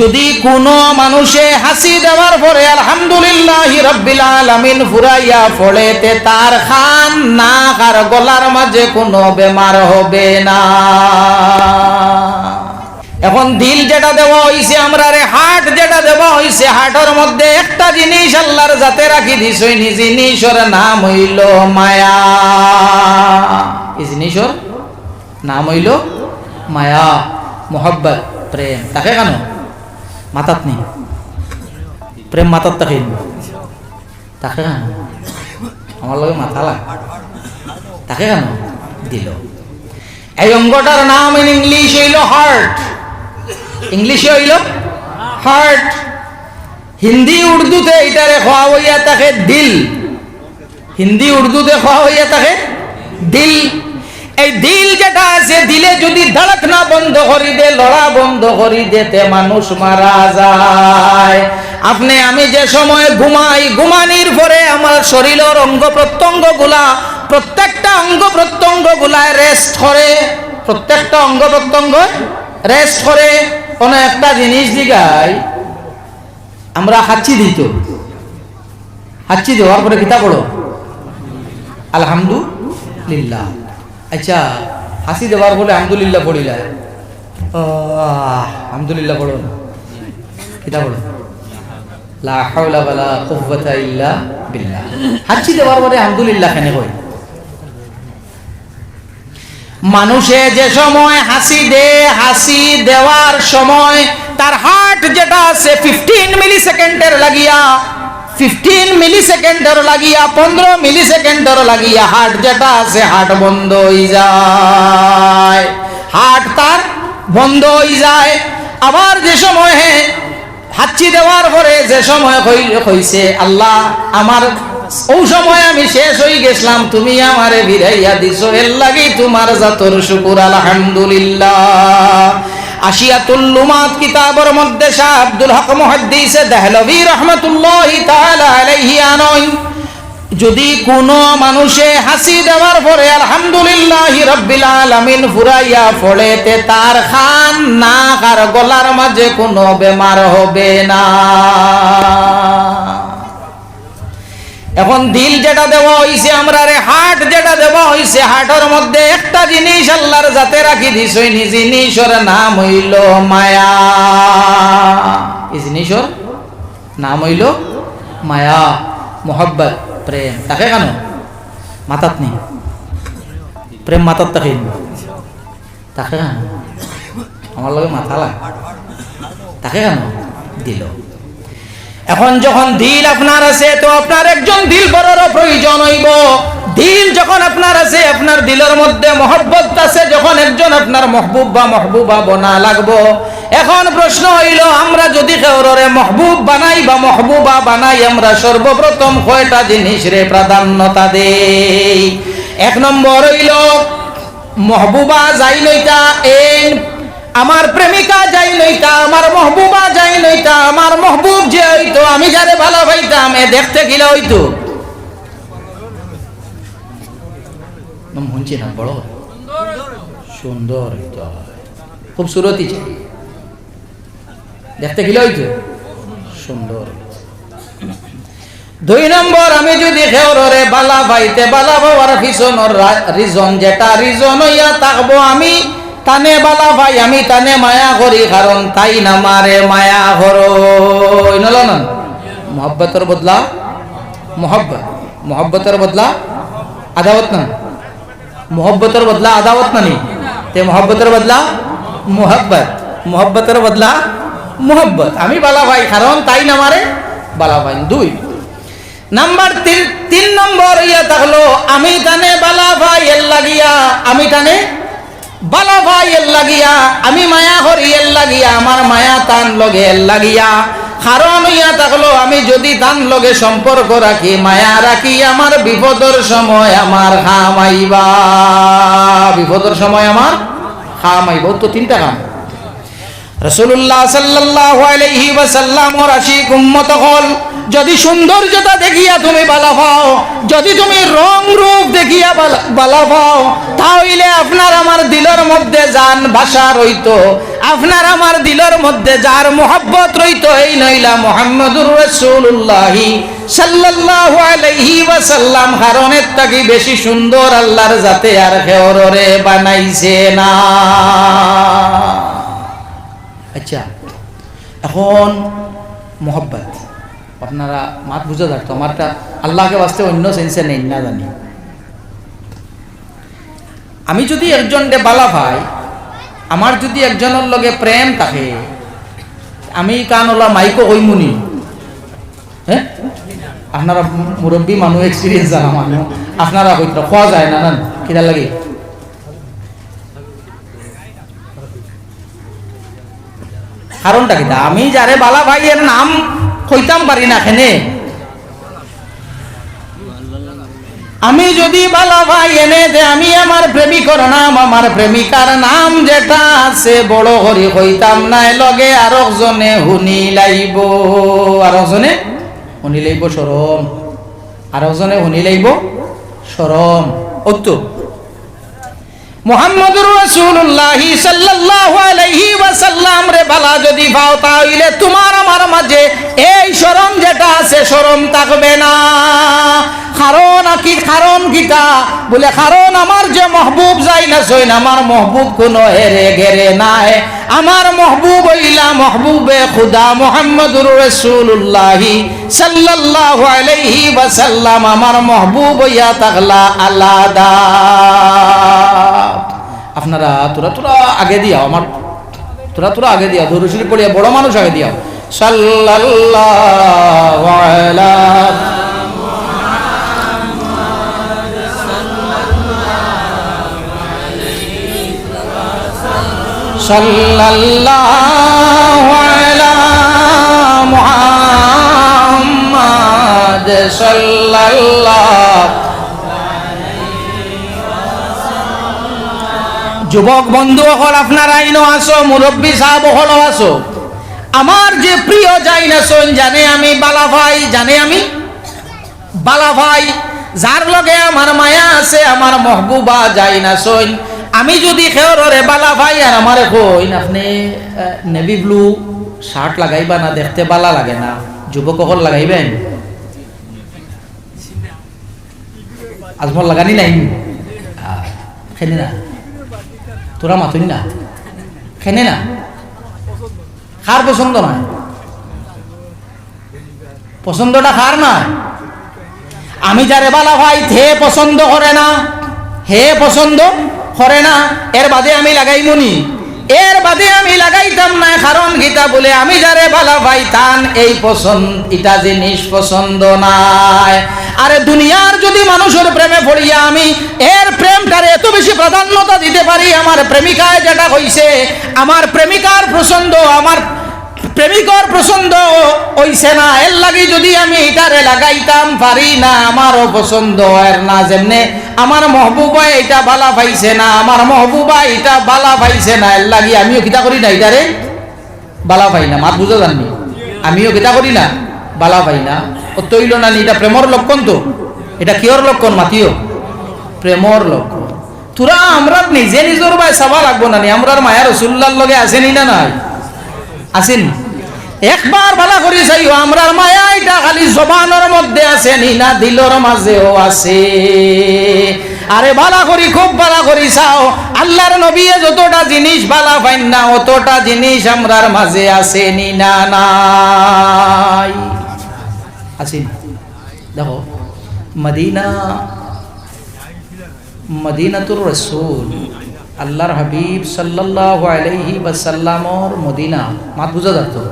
যদি কোনো মানুষে হাসি দেওয়ার পরে আলহামদুলিল্লাহ রব্বিল ফুরাইয়া ফলেতে তার খান নাক আর গলার মাঝে কোনো বেমার হবে না। এখন দিল যেটা দেওয়া হইছে আমরা রে, হাট যেটা দেওয়া হইছে, হাটের মধ্যে একটা জিনিস আল্লাহর যাতে রাখি নি জিনিসের নাম হইল মায়া। এই জিনিসের? নাম হইল মায়া, মোহব্বত, প্রেম। তাকে কেন? মাতাত নেই প্রেম মাতাত তাকে তাকে কেন? আমার লগে মাথা লাগ। তাকে কেন দিল? এই অঙ্গটার নাম ইন ইংলিশ হইল হার্ট ইংলিশে হইল হার্ট হিন্দি উর্দুতে এটারে খাওয়া হইয়া তাকে দিল। হিন্দি উর্দুতে খাওয়া হইয়া তাকে দিল। এই দিল যেটা আছে, দিলে যদি ধড়ক না, বন্ধ করি দে, লড়া বন্ধ করি দেতে মানুষ মারা যায়। আপনি, আমি যে সময় ঘুমাই, ঘুমানির পরে আমার শরীরের অঙ্গ প্রত্যঙ্গগুলা প্রত্যেকটা অঙ্গ প্রত্যঙ্গ গুলায় রেস্ট করে। প্রত্যেকটা অঙ্গ প্রত্যঙ্গ রেস্ট করে। কোনো একটা জিনিস দিগাই আমরা হাঁচি দিত হাঁচি দেওয়ার পরে কিতা পড়ো আলহামদুলিল্লাহ। আচ্ছা হাসি দেওয়ার বলে আলহামদুলিল্লাহ পড়িলা? আলহামদুলিল্লাহ পড়ো না। কিতা পড়ো? মানুষে যে সময় হাসি দে, হাসি দেওয়ার সময় তার হার্ট যেটা আছে ফিফটিন মিলি সেকেন্ডের লাগিয়া ফিফটিন মিলি সেকেন্ডের লাগিয়া, পনেরো মিলি সেকেন্ডের লাগিয়া হার্ট যেটা আছে হার্ট বন্ধ হয়ে যায়। হার্ট তার বন্ধ হয়ে যায়। আবার যে সময় হাচ্ছি দেওয়ার পরে যে সময় হইছে, আল্লাহ আমার ও সময় আমি শেষ হয়ে গেছিলাম, তুমি আমারে বিরাইয়া দিছো। এর লাগি তোমার জাতর শুকুর, আলহামদুলিল্লাহ। আশিয়াতুল লুমাত কিতাবের মধ্যে শাহ আব্দুল হক মুহাদ্দিসে দেহলভী রহমাতুল্লাহি তাআলা আলাইহি আনয়। যদি কোনো মানুষে হাসি দেওয়ার পরে আলহামদুলিল্লাহ রব্বিল আলামিন ফুরাইয়া ফলেতে তার খান নাক আর গলার মাঝে কোনো বেমার হবে না। এখন দিল যেটা দেওয়া হইছে, আমরা রে হাট যেটা দেওয়া হইছে, হাটের মধ্যে একটা জিনিস আল্লাহর যাতে রাখি দিছই নি জিনিসের নাম হইল মায়া। এই জিনিসের নাম হইল মায়া, মোহব্বত, প্রেম। তাকে কেন? মাতাত নেই। প্রেম মাতাত তাকে তাকে কেন? আমার লগে মাথা লাগ। তাকে কেন? দিল। এখন যখন দিল আপনার আছে, তো আপনার একজন দিল বড়র প্রয়োজন হইব। দিল যখন আপনার আছে, আপনার দিলের মধ্যে মহব্বত আছে, যখন একজন আপনার মহবুব বা মহবুবা বনা লাগবো। এখন প্রশ্ন হইল, আমরা যদি কেউরে মহবুব বানাই বা মহবুবা বানাই, আমরা সর্বপ্রথম কয়টা জিনিস রে প্রাধান্যতা দেই? এক নম্বর হইল, মহবুবা যাই লইতা এন আমার প্রেমিকা যাই নইতা আমার মহবুবা যাই নইতা আমার মহবুব যে হইতো, আমি যারে ভালো পাইতাম এ দেখতে গিলা হইতো। শুনছি না বড় সুন্দর হইতো। খুব সুরতি চাই। দেখতে গিলা হইতো। সুন্দর দুই নম্বর, আমি যদি খেওরে বালা পাইতে বালা বাবার পিছনের রিজন যেটা রিজন হইয়া থাকব আমি তানে বালা ভাই, আমি তানে মায়া করি, কারণ তাই না মারে মায়া করো। নল মোহব্বতের বদলা? মোহব্বত? মোহব্বতের বদলা? আদাওয়াত না? মোহব্বতের বদলা আদাওয়াত না নি? তে মোহব্বতের বদলা? মোহব্বত। মোহব্বতের বদলা? মোহব্বত। আমি বালা ভাই, কারণ তাই না মারে বালা ভাই। দুই। নাম্বার তিন তিন নম্বর ইয়া থাকল, আমি তানে বালা ভাই এর লাগিয়া, আমি তানে বালা ভাই এর লাগিয়া, আমি মায়া করি এর লাগিয়া, আমার মায়া তান লগে এর লাগিয়া। ইয়া থাকল, আমি যদি তান লগে সম্পর্ক রাখি, মায়া রাখি আমার সময় আমার সময় আমার তো তিনটা কাম রসুল্লাহ উম্মত হল, যদি সৌন্দর্যতা দেখিয়া তুমি বালা পাও, যদি তুমি রং রূপ দেখিয়া বালা- পাও তাহলে আপনার আমার দিলের মধ্যে যান ভাষা রইতো। আপনার আমার দিলের মধ্যে যার মোহাব্বত রইতো, এই নইলা মোহাম্মদুর রসুল্লাহি আচ্ছা আপনারা মাত বুঝে থাকতো আমারটা আল্লাহকে বাঁচতে অন্য সেন্সে নেই, না জানি। আমি যদি একজনকে বালা ভাই, আমার যদি একজনের লগে প্রেম থাকে, আমি কান ওলা মাইকো হইমুনি হ্যাঁ? আপনারা মুরব্বী মানুষ এক্সপিরিয়েন্স জানা মানুষ আপনারা হইতো খোয়া যায় না না কিনা লাগে? কারণটা কিটা আমি যারে বালা ভাইয়ের নাম কইতাম পারি না, খেনে। আমি যদি বালা ভাই এনে দে, আমি আমার প্রেমিকর নাম, আমার প্রেমিকার নাম যেটা আছে, বড় হরি কইতাম নাই লগে আর জনে শুনি লাইব। আর জনে শুনি লাইব সরম আর জনে শুনি লাইব সরম অত্য। মোহাম্মদুর রাসূলুল্লাহ সাল্লাল্লাহু আলাইহি ওয়াসাল্লাম রে বালা, যদি পাও তাহলে তোমার আমার মাঝে এই শরম যেটা আছে, শরম থাকবে না। কারণ কি কারণ কিটা বলে কারণ আমার যে মহবুব যাই না সইন আমার মহবুব কোনো হেরে গেরে নাই। আমার মহবুব হইলা মহবুবে খুদা মোহাম্মদুর রাসূলুল্লাহ সাল্লাল্লাহু আলাইহি ওয়াসাল্লাম। আমার মহবুব হইয়া থাকলা আলাদা। আপনারা তোরা তোরা আগে দিয়াও, আমার তোরা তোরা আগে দিয়াও ধরুশরী পড়িয়া বড় মানুষ আগে দিয়াও। সাল্লাল্লাহু আলা সাল্লাল্লাহু আলা মুহাম্মাদ সাল্লাল্লাহু। যুবক বন্ধু হল আপনার আইনও আসো, মুরব্বী সাহেব হল আসো। আমার যে প্রিয় যাই না শোন জানে আমি বালা ভাই, জানে আমি বালা ভাই। যার লগে আমার মায়া আছে, আমার মহবুবা যাই না শোন আমি যদি খেয়রে বালা ভাই আর আমার কইন আপনি নেভি ব্লু শার্ট লাগাইবা না, দেখতে বালা লাগে না? যুবক হল লাগাইবেন? আজমল লাগানি নাই? খেলি না। তোরা মাতুনি না? খেনে না? খার পছন্দ নয় পছন্দটা খার না আমি যারে বালা ভাই, হে পছন্দ করে না, হে পছন্দ করে না, এর বাদে আমি লাগাই মুনি এর বাদে আমি লাগাইতাম না, কারণ গীতা বলে আমি যারে বালা ভাই তান এই পছন্দ, এটা জিনিস পছন্দ নাই। আরে দুনিয়ার যদি মানুষের প্রেমে পড়িয়া আমি, এর প্রেমটারে এত বেশি প্রাধান্যতা দিতে পারি, আমার প্রেমিকায় যেটা হইছে, আমার প্রেমিকার পছন্দ আমার প্রেমিকর পছন্দ হইছে না, এর লাগি যদি আমি এটারে লাগাইতাম পারি না, আমারও পছন্দ এর না, যেমনে আমার মহবুবা এটা বালা পাইছে না, আমার মহবুবা এটা বালা পাইছে না। এর লাগি আমিও কিতা করি না এটারে বালা পাই না, মাত বুঝা জানি আমিও কিতা করি না, বালা পাই না। ও তৈল না এটা প্রেমর লক্ষণ তো। এটা কিয়র লক্ষণ মাতিও? প্রেমর লক্ষণ। তোরা আমরা নিজে নিজের ভাই চাবা লাগবো না নি আমরার মায়ার রসুল্লার লগে আসেনি না নাই? আসেন একবার ভালো করে চাইও আমরার মায়া এটা খালি জবানের মধ্যে আছে নি না দিলর মাঝেও আছে। আরে বালা করি, খুব বালা করি চাও আল্লাহর নবী যতটা জিনিস বালা পাইন না, অতটা জিনিস আমরার মাঝে আছে নি না নাই আসেন দেখো, মদিনা, মদিনাতুর রসুল, আল্লাহর হাবিব সাল্লাল্লাহু আলাইহি ওয়াসাল্লামর মদিনা। মাত বুঝা যাতো